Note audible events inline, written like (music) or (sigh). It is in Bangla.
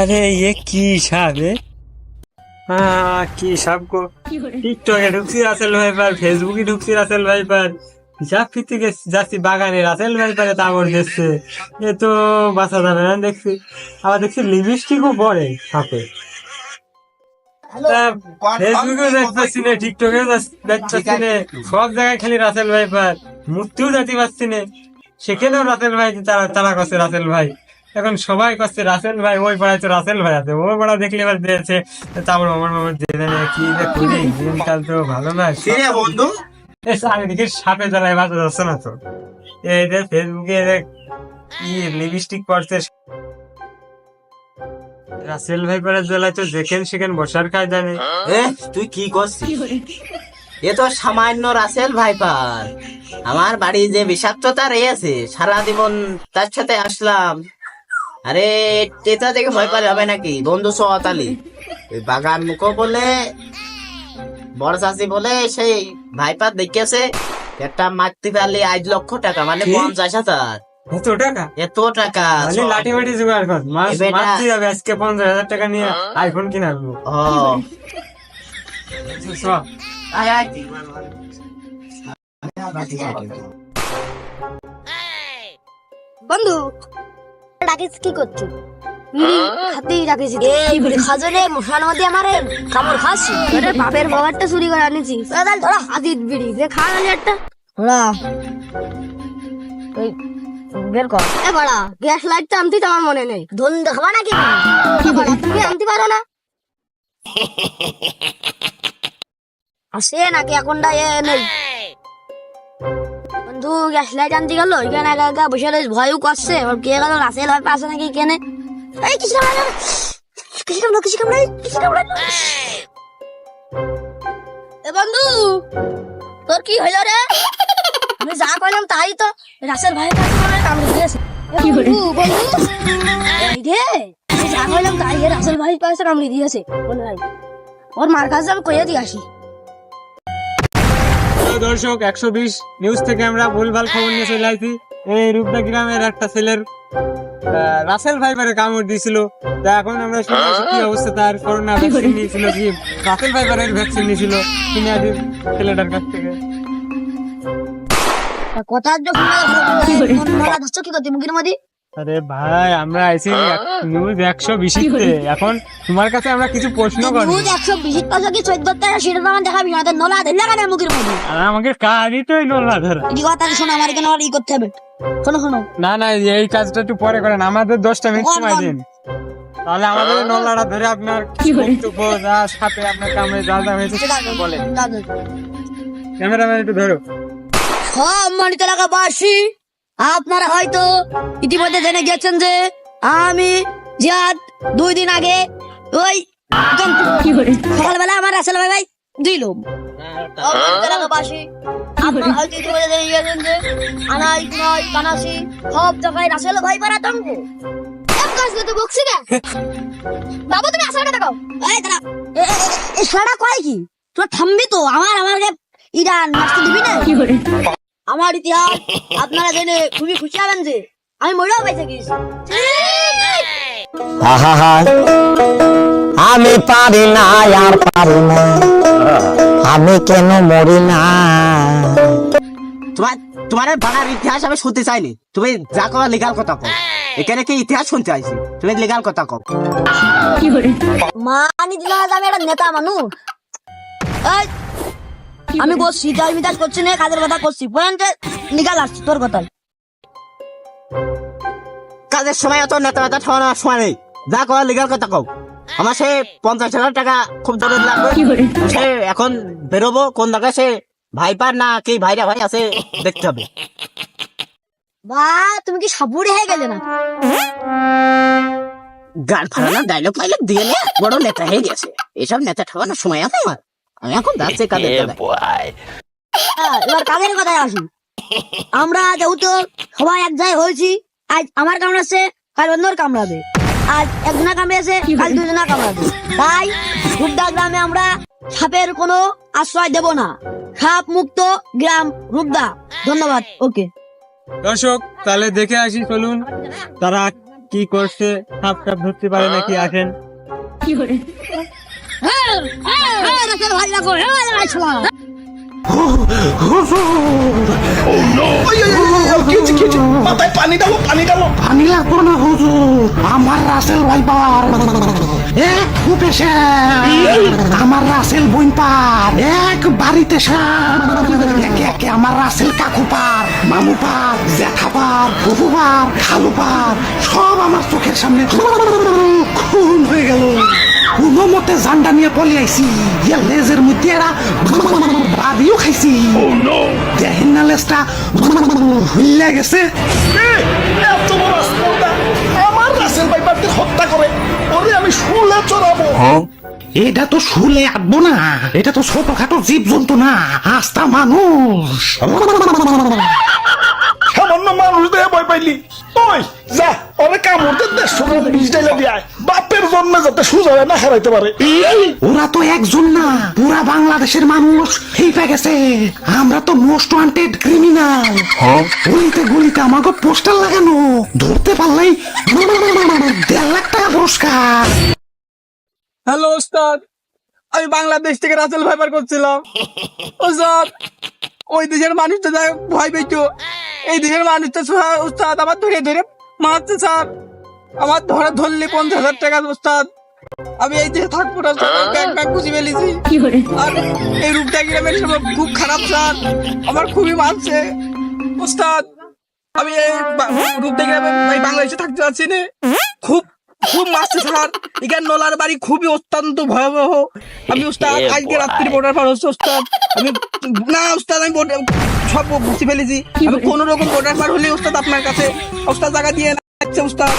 আরে ये কি সাপ এ? হ্যাঁ কি সাপ গো? টিকটকে ঢুকছি রাসেল ভাইপার ফেসবুকে ঢুকছি রাসেল ভাইপার। হিসাব ফিরতে গেছি যাচ্ছি বাগানে। রাসেল ভাই ভাইপারে তাবর দেখছে। এ তো বাঁচা যাবে না দেখছি। আবার দেখছি লিপস্টিকও পরে সাপে। ফেসবুকেও দেখতে পাচ্ছি না টিকটকেও দেখতে পাচ্ছি না। সব জায়গায় খালি রাসেল ভাইপার। মূর্তিও যাতে পাচ্ছি না। সেখানেও রাসেল ভাই তারা তারা করছে রাসেল ভাই। এখন সবাই করছে রাসেল ভাই ওই পাড়ায় তো রাসেল ভাই আছে। ওই পাড়া দেখলে এবার দিয়েছে তারপর আমার মামার দিয়ে কি দিনকাল তো ভালো না। বন্ধু? এ চারিদিকে সাপে জ্বালায় বাঁচা যাচ্ছে না তো। এই যে ফেসবুকে কি লিপস্টিক পড়ছে রাসেল ভাই পাড়ার জ্বালায় তো যেখান সেখান বসার খায় জানে। এ তুই কি করছিস? এ তো সামান্য রাসেল ভাইপার আমার বাড়ি যে বিষাক্ততা রয়েছে সারা জীবন তার সাথে আসলাম। আরে এটা দেখে ভয় পারে হবে নাকি? বন্ধু সোয়াতালি ওই বাগান মুখো বলে বড় চাষি বলে সেই ভাইপার দেখেছে একটা মারতে পারলে আট লক্ষ টাকা মানে পঞ্চাশ হাজার। এত টাকা? এত টাকা মানে লাঠি মাটি জোগাড় কর। মাস এ বেটা- মারতে যাবে আজকে পঞ্চাশ হাজার টাকা নিয়ে আইফোন কিনে আসব ও। আয় আয়। বন্ধু ডাকিস কি করছিস হাতেই ডাকিস এই খাজরে মশার মধ্যে আমারে কামড় খাসি আরে বাপের বাবারটা চুরি করে আনেছি। দাদা ধরা হাতির বিড়ি যে খা আনি একটা। ধরা। এই বের কর। এ বড়া গ্যাস লাইটটা আনতে তো আমার মনে নেই। ধন দেখাবা নাকি? তুমি আনতে পারো না। (laughs) আসে নাকি এখনটা? এ নেই। বন্ধু গ্যাস লাইট আনতে গেল এখানে একা একা বসে রয়েছে ভয়ও করছে। এবার কে গেল রাসেল ভাই পাশে নাকি কেনে এই কিছু কামড়ালো কিছু কামড়ালো কিছু কামড়ালো কিছু কামড়ালো এ বন্ধু তোর কি হইল রে? আমি যা কইলাম তাই তো। রাসেল ভাই কাছে কামড়ে দিয়েছে। বন্ধু বন্ধু এই রে আমি যা কইলাম তাই রাসেল ভাই পাশে কামড়ে দিয়েছে। বলে ভাই ওর মার কাছে আমি কইয়ে দিয়ে আসি। প্রিয় দর্শক একশো বিশ নিউজ থেকে আমরা ভুলভাল খবর নিয়ে চলে আসছি। এই রূপদা গ্রামের একটা ছেলের রাসেল ফাইবারে কামড় দিয়েছিল। তা এখন আমরা শুনেছি কি অবস্থা তার করোনা ভ্যাকসিন নিয়েছিল কি? রাসেল ফাইবারের ভ্যাকসিন নিয়েছিল শুনে আছি ছেলেটার কাছ থেকে? কথা যখন কি করতে মুখের মধ্যে? আরে ভাই আমরা আইছি নিউজ একশো বিশিতে। এখন তোমার কাছে আমরা কিছু প্রশ্ন করি দুধ একশো বিশ পাঁচশো কি চোদ্দ টাকা আমার দেখাবি না নলা ধরলে কেন মুখের মধ্যে। আর আমাকে কাজই তো নোলা ধরা। এই কথা শোনো আমার এখানে আমার ই করতে হবে। শোনো শোনো। না না এই কাজটা একটু পরে করেন আমাদের দশটা মিনিট সময় দিন। তাহলে আমাদের নলাটা ধরে আপনার বক্তব্য যা সাথে আপনার কামে যা যা হয়েছে বলেন। ক্যামেরাম্যান একটু ধরো। সম্মানিত এলাকাবাসী আপনারা হয়তো ইতিমধ্যে জেনে গেছেন যে আমি জিয়াদ দুই দিন আগে ওই সকালবেলা আমার আসলে ভাই ভাই দিল সম্মানিত এলাকাবাসী আপনারা হয়তো ইতিমধ্যে জেনে গেছেন যে আনাই নয় কানাসি সব জায়গায় রাসেল ভাই পারা তঙ্গ বকছি না বাবু তুমি আসলে দেখাও এই দাঁড়া এই সারা কয় কি তোর থামবি তো আমার আমার ইরান দিবি না আমার ইতিহাস আপনারা জেনে খুবই খুশি হবেন যে আমি মরেও বেঁচে গেছি আমি পারি না আর পারি না। আমি কেন মরি না? তোমার তোমার এই ইতিহাস আমি শুনতে চাইনি। তুমি যা কো লিগাল কথা কও। এখানে কি ইতিহাস শুনতে আইছি? তুমি লিগাল কথা কও। মানি আজ আমি একটা নেতা মানুষ। এই, আমি বসছি তাই মিতাজ করছি না কাজের কথা করছি? পয়েন্টে নিকাল আসছি তোর কথা কাজের সময় অত নেতা নেতা ঠাওয়ানোর সময় নেই। যা কো লিগাল কথা কও। আমার সে পঞ্চাশ হাজার টাকা খুব জরুরি লাগবে। সে এখন বেরোবো কোন জায়গায় সে ভাইপার না কি ভাইরা ভাই আছে দেখতে হবে। বা তুমি কি সাবুরে হয়ে গেলে না? গান ফাড়ানো ডায়লগ ফাইলগ দিয়ে নে বড় নেতা হয়ে গেছে। এসব নেতা ঠাওয়ানোর সময় আছে আমার। আমি এখন যাচ্ছি। (laughs) হ্যাঁ, এবার কাজের কথায় আসি? (laughs) আমরা যেহেতু সবাই এক জায়গায় হয়েছি আজ আমার কামড়াচ্ছে কাল অন্যর কামড়াবে। আজ একজনা কামড়েছে কাল দুজনা কামড়াবে। তাই রূপদা গ্রামে আমরা সাপের কোনো আশ্রয় দেব না। সাপ মুক্ত গ্রাম রূপদা। ধন্যবাদ ওকে। দর্শক তাহলে দেখে আসি চলুন। তারা কি করছে? সাপ টাপ ধরতে পারে নাকি? আসেন। হ্যাঁ, হ্যাঁ, হ্যাঁ, আমার রাসেল এক বাড়িতে একে আমার রাসেল কাকু পার মামু পার জ্যাঠা খালু সব আমার চোখের সামনে খুন হয়ে গেল কোনো মতে জান্ডা নিয়ে পলি আইছি। ইয়া লেজের মধ্যে এরা বাদিও খাইছি। দেখেন না লেজটা হুইল্লা গেছে। এত বড় আমার রাসেল ভাইপারদের হত্যা করে। ওরে আমি শুলে চড়াবো। এটা তো শুলে আটবো না। এটা তো ছোটখাটো জীব জন্তু না। আস্তা মানুষ। সামান্য মানুষ দিয়ে ভয় পাইলি। ওই যা ওরে কামড়তে দেড়শো গ্রাম বিষ ডাইলে দিয়ে আয়। জন্মে যাতে সুযোগ না হারাইতে পারে। ওরা তো একজন না পুরা বাংলাদেশের মানুষ হেইপা গেছে। আমরা তো মোস্ট ওয়ান্টেড ক্রিমিনাল গুলিতে গুলিতে আমাকে পোস্টার লাগানো। ধরতে পারলেই দেড় লাখ টাকা পুরস্কার। হ্যালো ওস্তাদ আমি বাংলাদেশ থেকে রাসেল ভাইবার করছিলাম। ওস্তাদ ওই দেশের মানুষটা যা ভয় পেয়েছ। এই দেশের মানুষটা ওস্তাদ আমার ধরে ধরে মারছে স্যার। আমার ধরে ধরলে পঞ্চাশ হাজার টাকা ওস্তাদ। আমি এই দেশে থাকব না স্যার ব্যাগ ব্যাগ বুঝে ফেলেছি। আর এই রূপটা গ্রামের সব খুব খারাপ স্যার? আমার খুবই মারছে ওস্তাদ আমি এই রূপটা গ্রামে এই বাংলাদেশে থাকতে পারছি না? খুব খুব মারছে স্যার। এখানে নলার বাড়ি খুবই অত্যন্ত ভয়াবহ। আমি ওস্তাদ আজকে রাত্রি বর্ডার পার হচ্ছে ওস্তাদ। আমি না ওস্তাদ আমি সব বুঝতে ফেলেছি। আমি কোন রকম বর্ডার পার হলে ওস্তাদ আপনার কাছে ওস্তাদ জায়গা দিয়ে যাচ্ছে ওস্তাদ।